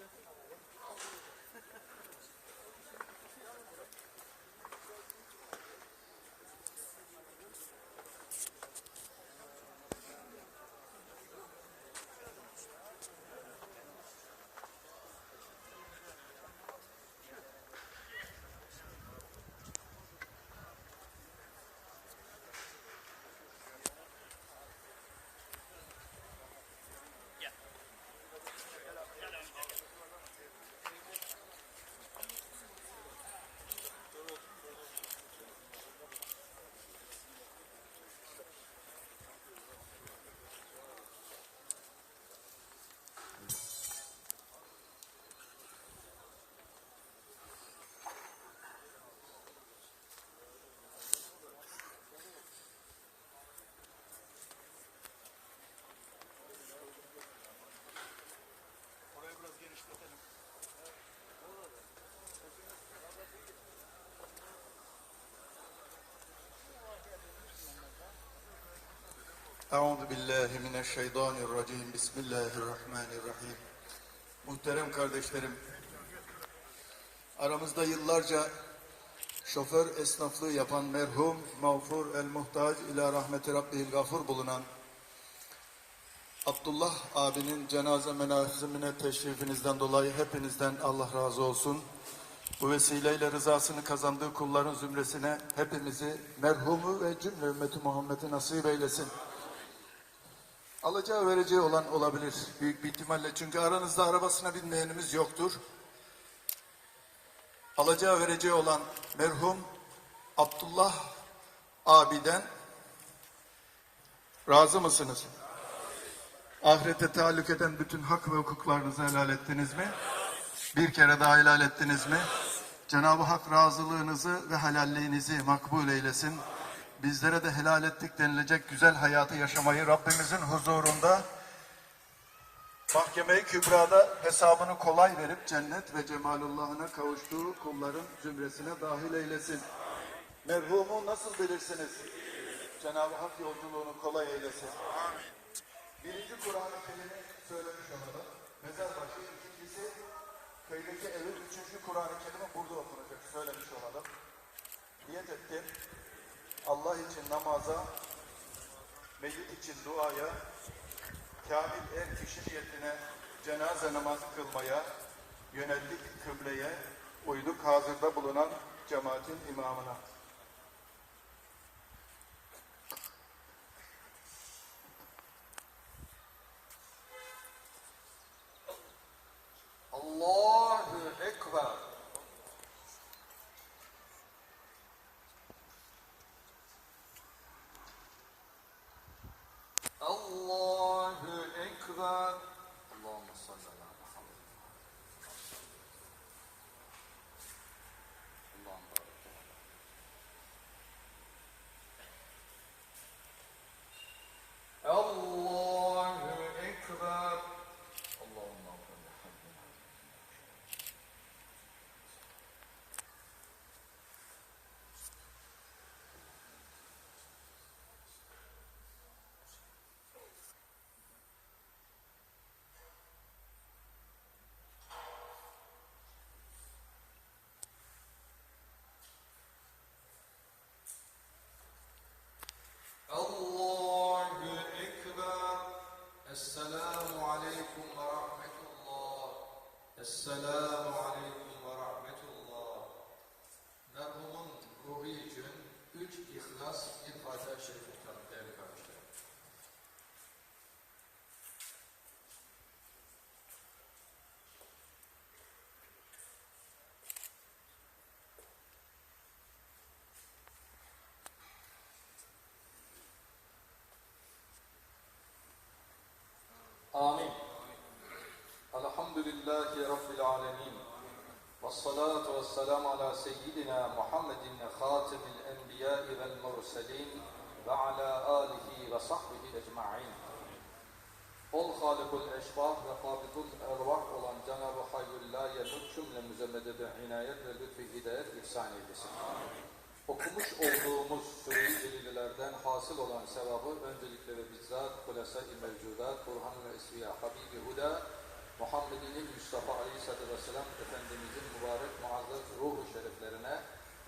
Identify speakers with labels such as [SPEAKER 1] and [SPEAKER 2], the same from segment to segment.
[SPEAKER 1] Gracias. Euzu billahi mineşşeytanirracim. Bismillahirrahmanirrahim. Muhterem kardeşlerim, aramızda yıllarca şoför esnaflığı yapan merhum mağfur el muhtaç ila rahmeti rabbihil gafur bulunan Abdullah abinin cenaze menasimine teşrifinizden dolayı hepinizden Allah razı olsun. Bu vesileyle rızasını kazandığı kulların zümresine hepimizi merhumu ve cümle ümmeti Muhammed'i nasip eylesin. Alacağı vereceği olan olabilir büyük bir ihtimalle. Çünkü aranızda arabasına binmeyenimiz yoktur. Alacağı vereceği olan merhum Abdullah abiden razı mısınız? Ahirete taalluk eden bütün hak ve hukuklarınızı helal ettiniz mi? Bir kere daha helal ettiniz mi? Cenab-ı Hak razılığınızı ve helalliğinizi makbul eylesin. Bizlere de helal ettik denilecek güzel hayatı yaşamayı Rabbimizin huzurunda Mahkeme-i Kübra'da hesabını kolay verip cennet ve cemalullahına kavuştuğu kulların zümresine dahil eylesin. Merhumu nasıl bilirsiniz? Cenab-ı Hak yolculuğunu kolay eylesin. Birinci Kur'an-ı Kerim'i söylemiş olalım. Mezar başı. ikincisi köydeki evin üçüncü Kur'an-ı Kerim'i burada okunacak. Söylemiş olalım. Niyet ettim. Allah için namaza, meyyit için duaya, kamil er kişi niyetine cenaze namazı kılmaya, yöneldik kıbleye, uyduk hazırda bulunan cemaatin imamına.
[SPEAKER 2] والصلاة والسلام على سيدنا محمد خاتم الأنبياء والمرسلين وعلى آله وصحبه أجمعين Ol halikul eşbah ve kabidul ervah olan Cenab-ı Hayyullâh'ye cümlemize medet ve inayet ve lütfü hidayet ihsan eylesin. Okumuş olduğumuz sure-i celilelerden hasıl olan sevabı öncelikle ve bizzat Hulasa-i Mevcudat, Burhan ve Esviya, Habibi Huda, Muhammed'in Mustafa Aleyhisselatü Vesselam Efendimizin mübarek muazzez ruhu şeriflerine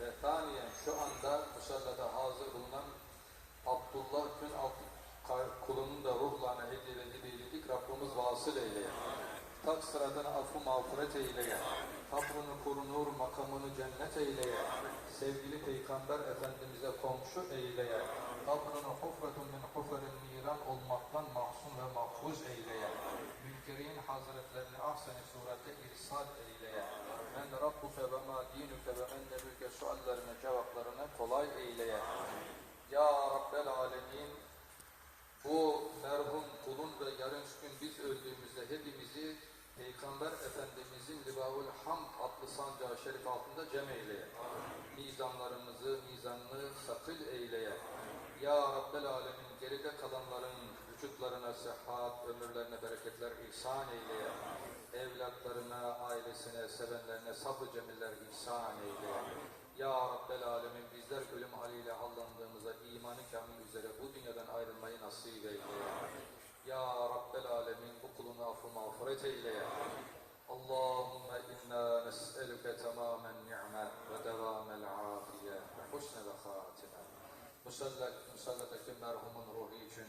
[SPEAKER 2] ve taniyen şu anda musallada hazır bulunan Abdullah Gün Ab- kulunun da ruhlarına hediye ve hediyeledik Rabbimiz vasıl eyleye. Tak sıradan affı mağfiret eyleye. Kabrını korunur, makamını cennet eyleye. Sevgili Peygamber Efendimiz'e komşu eyleye. Kabrını hufretun ve yarın gün biz öldüğümüzde hepimizi Peygamber Efendimizin Livaul Hamd adlı sancağı şerif altında cem eyleye. Mizanlarımızı, mizanını sakıl eyleye. Ya Rabbel Alemin geride kalanların vücutlarına sıhhat, ömürlerine bereketler ihsan eyleye. Evlatlarına, ailesine, sevenlerine sabır cemiller ihsan eyleye. Ya Rabbel Alemin bizler ölüm haliyle allandığımızda imanı kamil üzere bu dünyadan ayrılmayı nasip eyle. Ya Rabbel Alemin bu kulunu affı mağfiret eyle. Allahümme inna nes'eluke tamamen ni'me ve devamel afiye ve husne ve hatime. Musallat, musallataki merhumun ruhu için